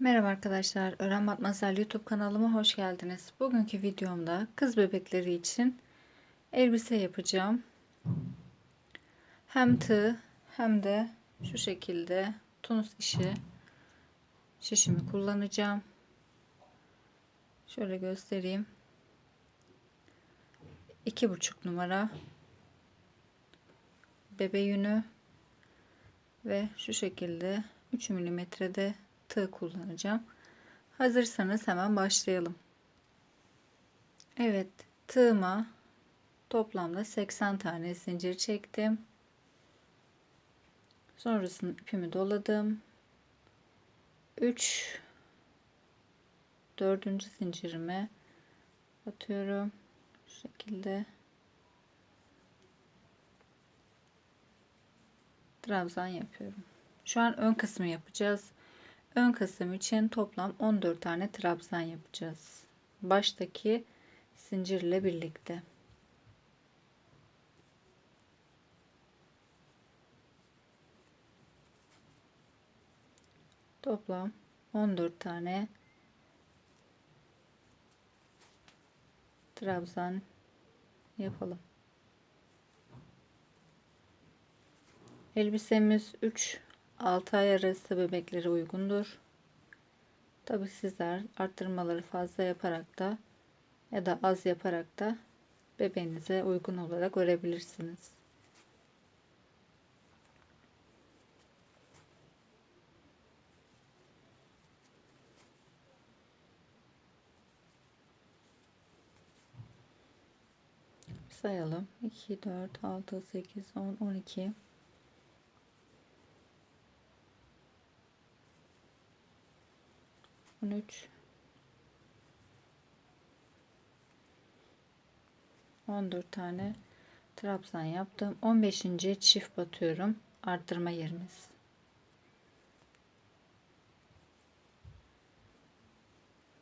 Merhaba arkadaşlar, Öğren Matmazel YouTube kanalıma hoş geldiniz. Bugünkü videomda kız bebekleri için elbise yapacağım. Hem tığ hem de şu şekilde tunus işi şişimi kullanacağım. Şöyle göstereyim. 2,5 numara bebe yünü ve şu şekilde 3 milimetrede tığ kullanacağım. Hazırsanız hemen başlayalım. Evet tığıma toplamda 80 tane zincir çektim. Sonrasında ipimi doladım. 3 dördüncü zincirime batıyorum. Şu şekilde trabzan yapıyorum. Şu an ön kısmı yapacağız. Ön kısım için toplam 14 tane trabzan yapacağız. Baştaki zincirle birlikte. Toplam 14 tane trabzan yapalım. Elbisemiz 3 6 ay arası bebeklere uygundur. Tabi sizler arttırmaları fazla yaparak da ya da az yaparak da bebeğinize uygun olarak örebilirsiniz. sayalım 2 4 6 8 10 12 13 14 tane trabzan yaptım. 15. çift batıyorum. Arttırma yerimiz.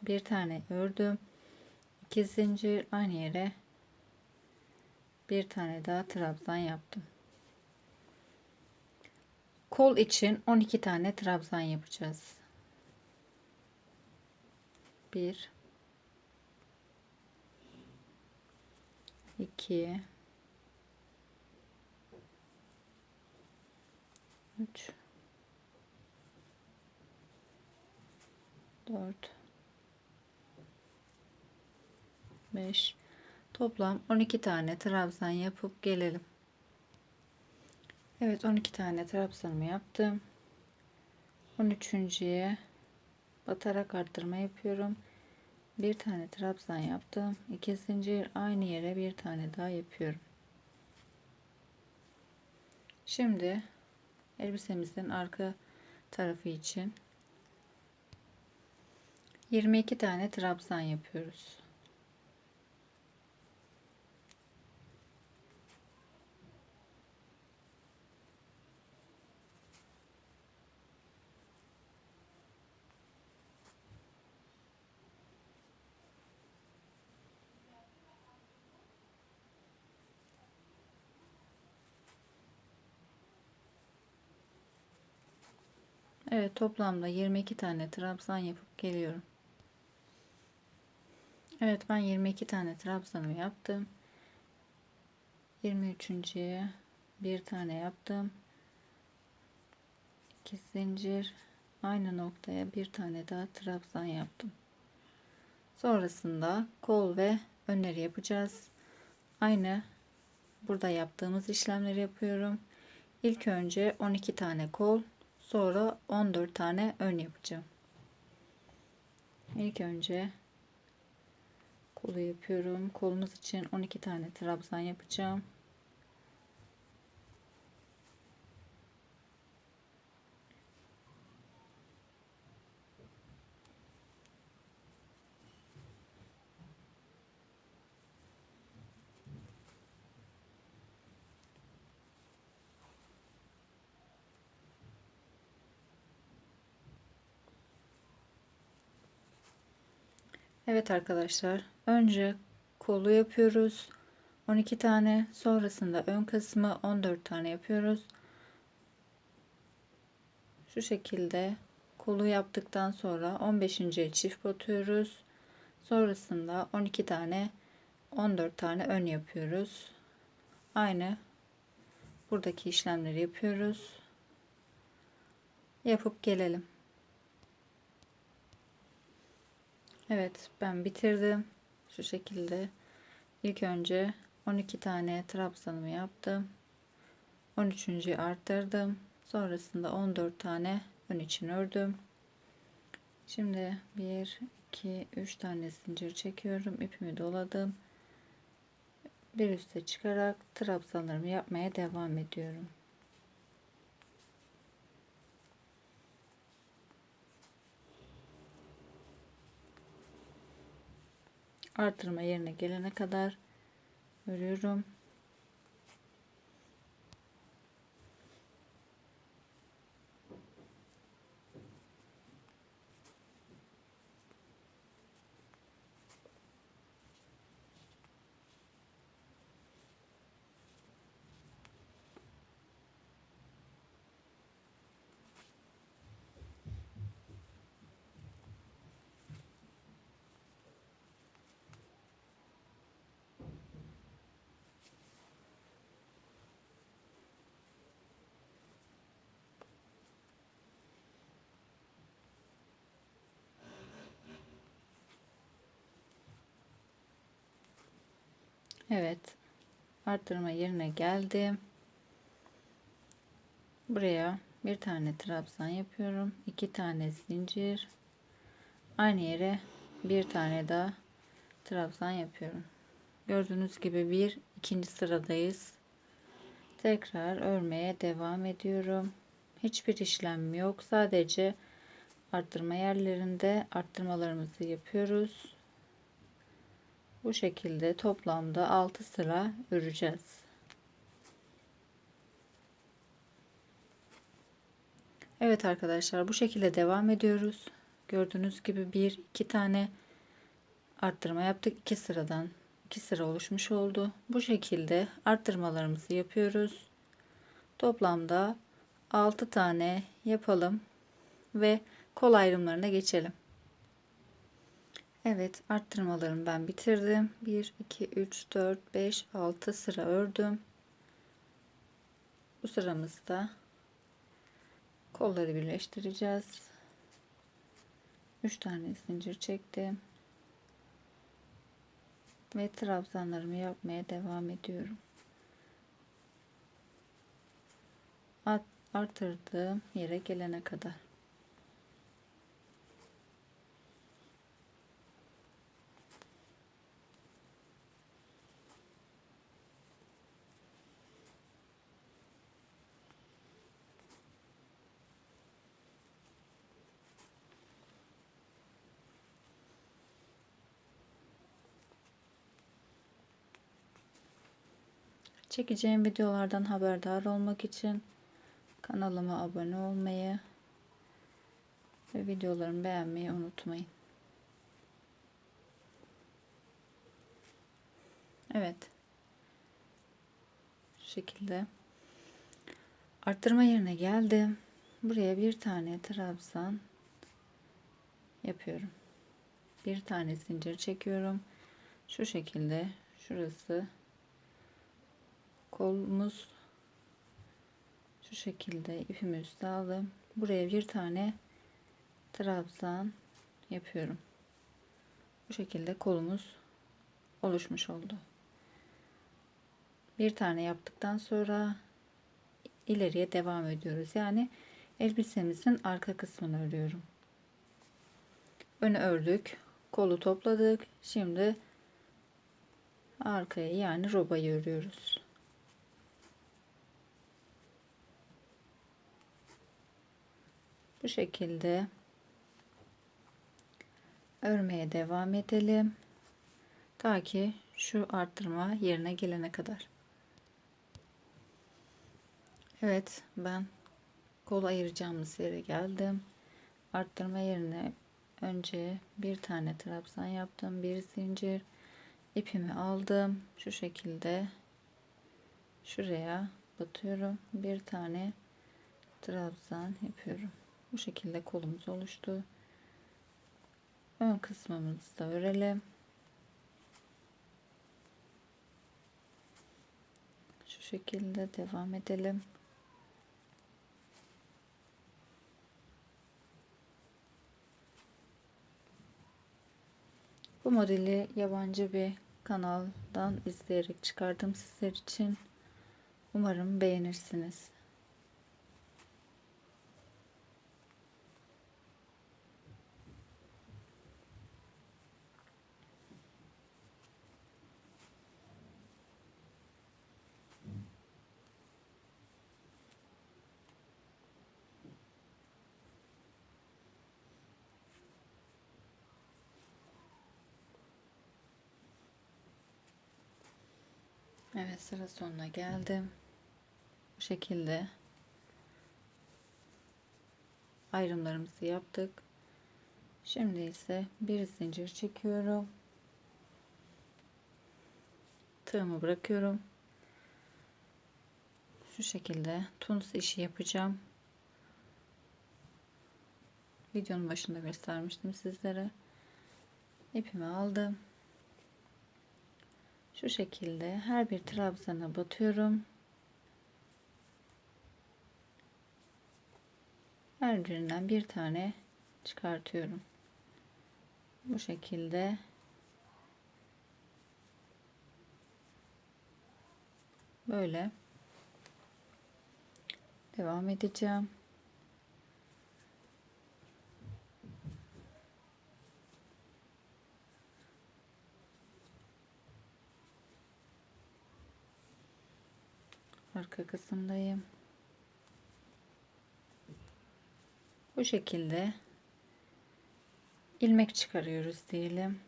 Bir tane ördüm. 2 zincir aynı yere. Bir tane daha trabzan yaptım. Kol için 12 tane trabzan yapacağız 1 2 3 4 5 toplam 12 tane trabzan yapıp gelelim. Evet 12 tane trabzanımı yaptım. 13.ye batarak arttırma yapıyorum. Bir tane trabzan yaptım. 2 zincir aynı yere bir tane daha yapıyorum. Şimdi elbisemizin arka tarafı için 22 tane trabzan yapıyoruz. Evet toplamda 22 tane trabzan yapıp geliyorum. Evet ben 22 tane trabzanımı yaptım. 23.ye bir tane yaptım. 2 zincir aynı noktaya bir tane daha trabzan yaptım. Sonrasında kol ve önleri yapacağız. Aynı burada yaptığımız işlemleri yapıyorum. İlk önce 12 tane kol Sonra 14 tane ön yapacağım. İlk önce kolu yapıyorum. Kolumuz için 12 tane trabzan yapacağım. Evet arkadaşlar önce kolu yapıyoruz 12 tane sonrasında ön kısmı 14 tane yapıyoruz şu şekilde kolu yaptıktan sonra 15. çift batıyoruz. Sonrasında 12 tane 14 tane ön yapıyoruz. Aynı buradaki işlemleri yapıyoruz. Yapıp gelelim. Evet ben bitirdim. Şu şekilde ilk önce 12 tane trabzanımı yaptım. 13. arttırdım. Sonrasında 14 tane ön için ördüm. Şimdi 1 2 3 tane zincir çekiyorum. ipimi doladım. Bir üste çıkarak trabzanlarımı yapmaya devam ediyorum. Artırma yerine gelene kadar örüyorum. Evet. Arttırma yerine geldim. Buraya bir tane trabzan yapıyorum. iki tane zincir. Aynı yere bir tane daha trabzan yapıyorum. Gördüğünüz gibi bir ikinci sıradayız. Tekrar örmeye devam ediyorum. Hiçbir işlem yok. Sadece arttırma yerlerinde arttırmalarımızı yapıyoruz. Bu şekilde toplamda 6 sıra öreceğiz. Evet arkadaşlar bu şekilde devam ediyoruz. Gördüğünüz gibi bir iki tane arttırma yaptık. 2 sıradan 2 sıra oluşmuş oldu. Bu şekilde arttırmalarımızı yapıyoruz. Toplamda 6 tane yapalım ve kol ayrımlarına geçelim. Evet arttırmalarımı ben bitirdim. 1, 2, 3, 4, 5, 6 sıra ördüm. Bu sıramızda kolları birleştireceğiz. 3 tane zincir çektim. Ve trabzanlarımı yapmaya devam ediyorum. Artırdığım yere gelene kadar. Çekeceğim videolardan haberdar olmak için kanalıma abone olmayı ve videolarımı beğenmeyi unutmayın. Evet. Şu şekilde arttırma yerine geldim. Buraya bir tane trabzan yapıyorum. Bir tane zincir çekiyorum. Şu şekilde şurası kolumuz şu şekilde ipimi üste aldım. Buraya bir tane trabzan yapıyorum. Bu şekilde kolumuz oluşmuş oldu. Bir tane yaptıktan sonra ileriye devam ediyoruz. Yani elbisemizin arka kısmını örüyorum. Önü ördük. Kolu topladık. Şimdi arkaya yani robayı örüyoruz. Bu şekilde örmeye devam edelim. Ta ki şu arttırma yerine gelene kadar. Evet ben kol ayıracağımız yere geldim. Arttırma yerine önce bir tane trabzan yaptım. Bir zincir ipimi aldım. Şu şekilde şuraya batıyorum. Bir tane trabzan yapıyorum. Bu şekilde kolumuz oluştu. Ön kısmımızı da örelim. Şu şekilde devam edelim. Bu modeli yabancı bir kanaldan izleyerek çıkardım sizler için. Umarım beğenirsiniz. Evet sıra sonuna geldim. Bu şekilde ayrımlarımızı yaptık. Şimdi ise bir zincir çekiyorum. Tığımı bırakıyorum. Şu şekilde tunus işi yapacağım. Videonun başında göstermiştim sizlere. İpimi aldım. Şu şekilde her bir trabzana batıyorum. Her birinden bir tane çıkartıyorum. Bu şekilde böyle devam edeceğim. Arka kısımdayım. Bu şekilde ilmek çıkarıyoruz diyelim.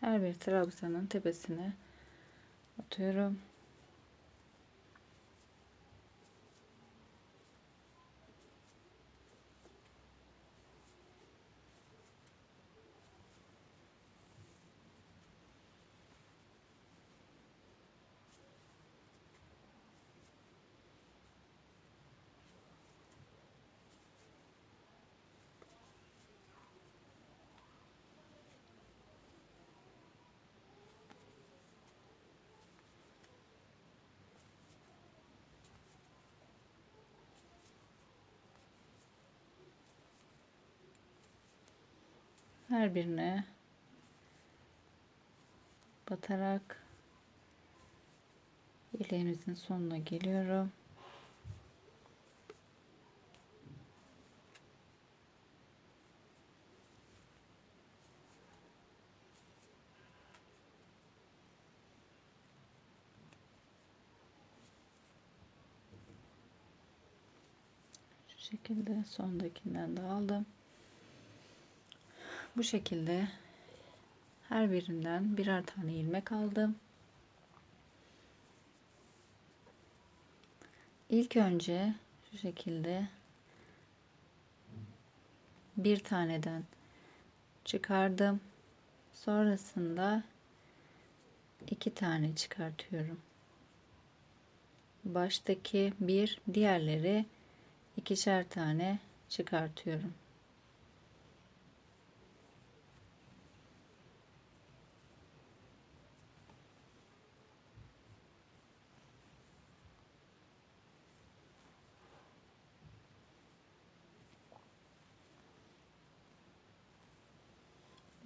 Her bir trabzanın tepesine atıyorum. Her birine batarak ileğimizin sonuna geliyorum. Şekilde sondakinden de aldım. Bu şekilde her birinden birer tane ilmek aldım. İlk önce şu şekilde bir taneden çıkardım. Sonrasında iki tane çıkartıyorum. Baştaki bir, diğerleri ikişer tane çıkartıyorum.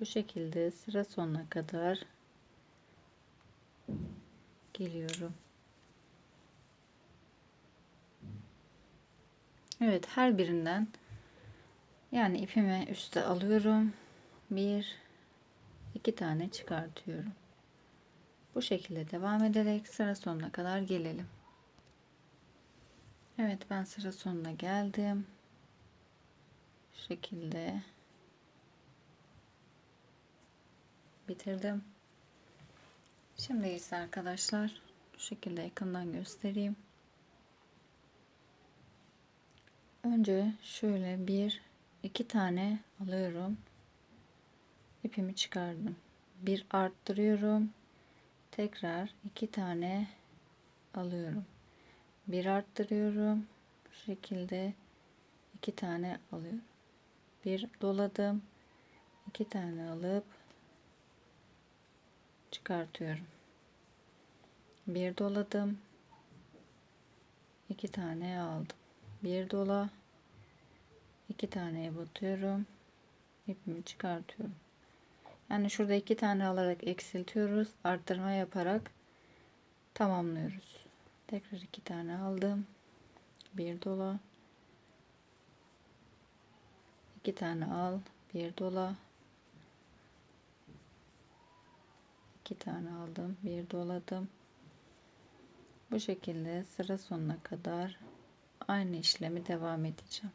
Bu şekilde sıra sonuna kadar geliyorum. Evet her birinden yani ipimi üste alıyorum. Bir iki tane çıkartıyorum. Bu şekilde devam ederek sıra sonuna kadar gelelim. Evet ben sıra sonuna geldim. Şu şekilde bitirdim. Şimdi ise arkadaşlar şu şekilde yakından göstereyim. Önce şöyle bir iki tane alıyorum. ipimi çıkardım. Bir arttırıyorum. tekrar iki tane alıyorum. Bir arttırıyorum. Bu şekilde iki tane alıyorum. Bir doladım. iki tane alıp çıkartıyorum. Bir doladım. iki tane aldım. Bir dola iki taneye batıyorum. ipimi çıkartıyorum. Yani şurada iki tane alarak eksiltiyoruz. Arttırma yaparak tamamlıyoruz. Tekrar iki tane aldım. Bir dola. iki tane al. Bir dola. İki tane aldım. Bir doladım. Bu şekilde sıra sonuna kadar aynı işlemi devam edeceğim.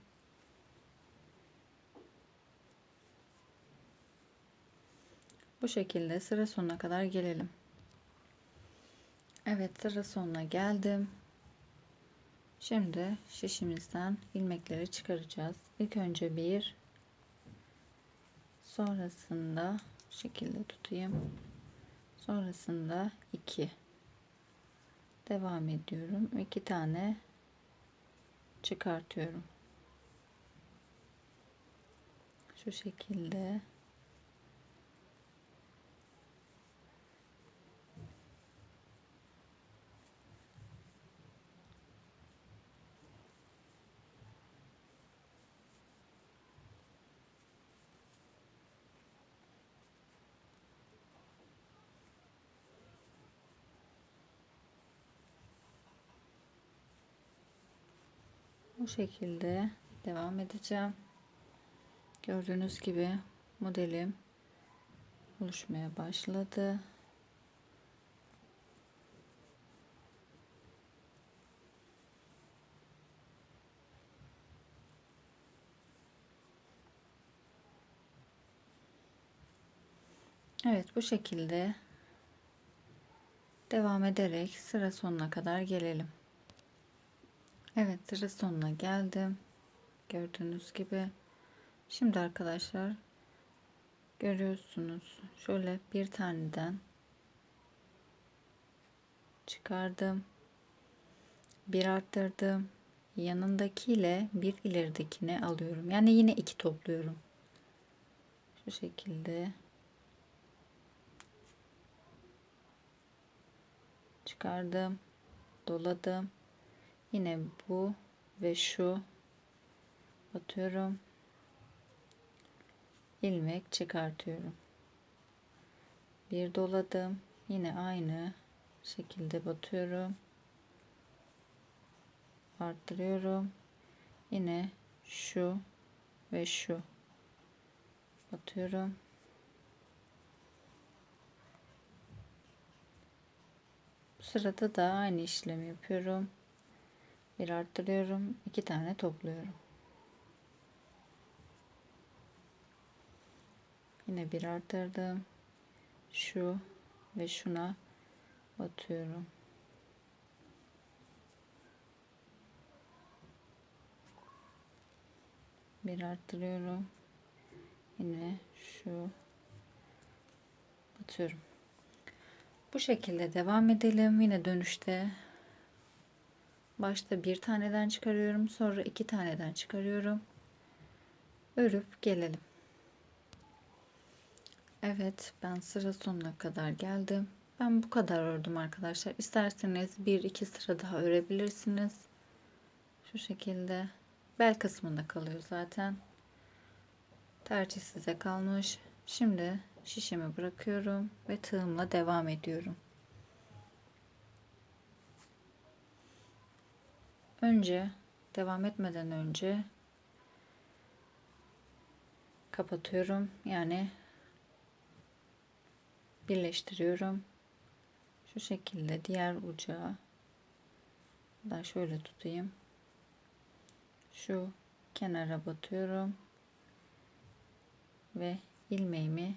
Bu şekilde sıra sonuna kadar gelelim. Evet sıra sonuna geldim. Şimdi şişimizden ilmekleri çıkaracağız. İlk önce bir sonrasında şekilde tutayım. Sonrasında iki devam ediyorum. İki tane çıkartıyorum. Şu şekilde Bu şekilde devam edeceğim. Gördüğünüz gibi modelim oluşmaya başladı. Evet bu şekilde devam ederek sıra sonuna kadar gelelim. Evet sıra sonuna geldim. Gördüğünüz gibi. Şimdi arkadaşlar görüyorsunuz. Şöyle bir taneden çıkardım. Bir arttırdım. Yanındakiyle bir ileridekine alıyorum. Yani yine iki topluyorum. Şu şekilde çıkardım. Doladım yine bu ve şu. Batıyorum ilmek çıkartıyorum. Bir doladım. Yine aynı şekilde batıyorum. Arttırıyorum. Yine şu ve şu. Batıyorum. Bu sırada da aynı işlemi yapıyorum bir arttırıyorum iki tane topluyorum. Yine bir arttırdım. Şu ve şuna batıyorum bir arttırıyorum. Yine şu batıyorum bu şekilde devam edelim. Yine dönüşte Başta bir taneden çıkarıyorum. Sonra iki taneden çıkarıyorum. Örüp gelelim. Evet ben sıra sonuna kadar geldim. Ben bu kadar ördüm arkadaşlar. İsterseniz bir iki sıra daha örebilirsiniz. Şu şekilde. Bel kısmında kalıyor zaten. Tercih size kalmış. Şimdi şişemi bırakıyorum ve tığımla devam ediyorum. Önce devam etmeden önce kapatıyorum. Yani birleştiriyorum. Şu şekilde diğer ucağı da şöyle tutayım. Şu kenara batıyorum. Ve ilmeğimi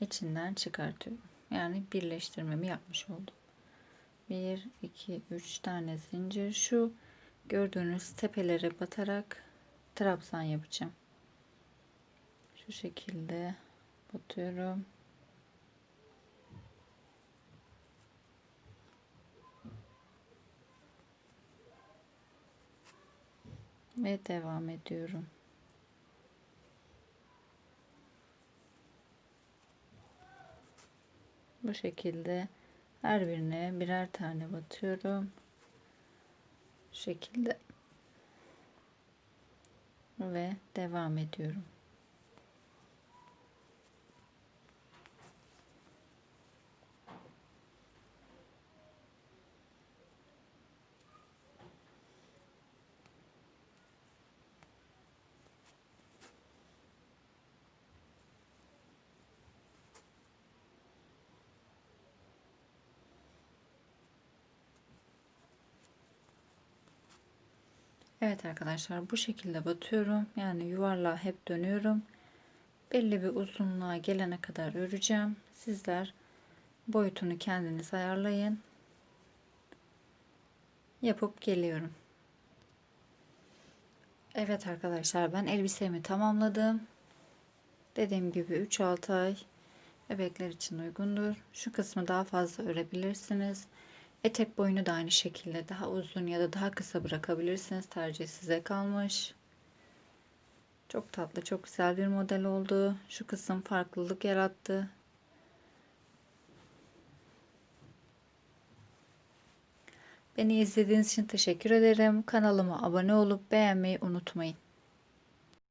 içinden çıkartıyorum. Yani birleştirmemi yapmış oldum. 1 2 3 tane zincir şu gördüğünüz tepelere batarak trabzan yapacağım. Şu şekilde batıyorum. ve devam ediyorum. Bu şekilde her birine birer tane batıyorum. Şekilde. Ve devam ediyorum. Evet arkadaşlar bu şekilde batıyorum. Yani yuvarlağa hep dönüyorum. Belli bir uzunluğa gelene kadar öreceğim. Sizler boyutunu kendiniz ayarlayın. Yapıp geliyorum. Evet arkadaşlar ben elbisemi tamamladım. Dediğim gibi 3-6 ay bebekler için uygundur. Şu kısmı daha fazla örebilirsiniz. Etek boyunu da aynı şekilde daha uzun ya da daha kısa bırakabilirsiniz. Tercih size kalmış. Çok tatlı, çok güzel bir model oldu. Şu kısım farklılık yarattı. Beni izlediğiniz için teşekkür ederim. Kanalıma abone olup beğenmeyi unutmayın.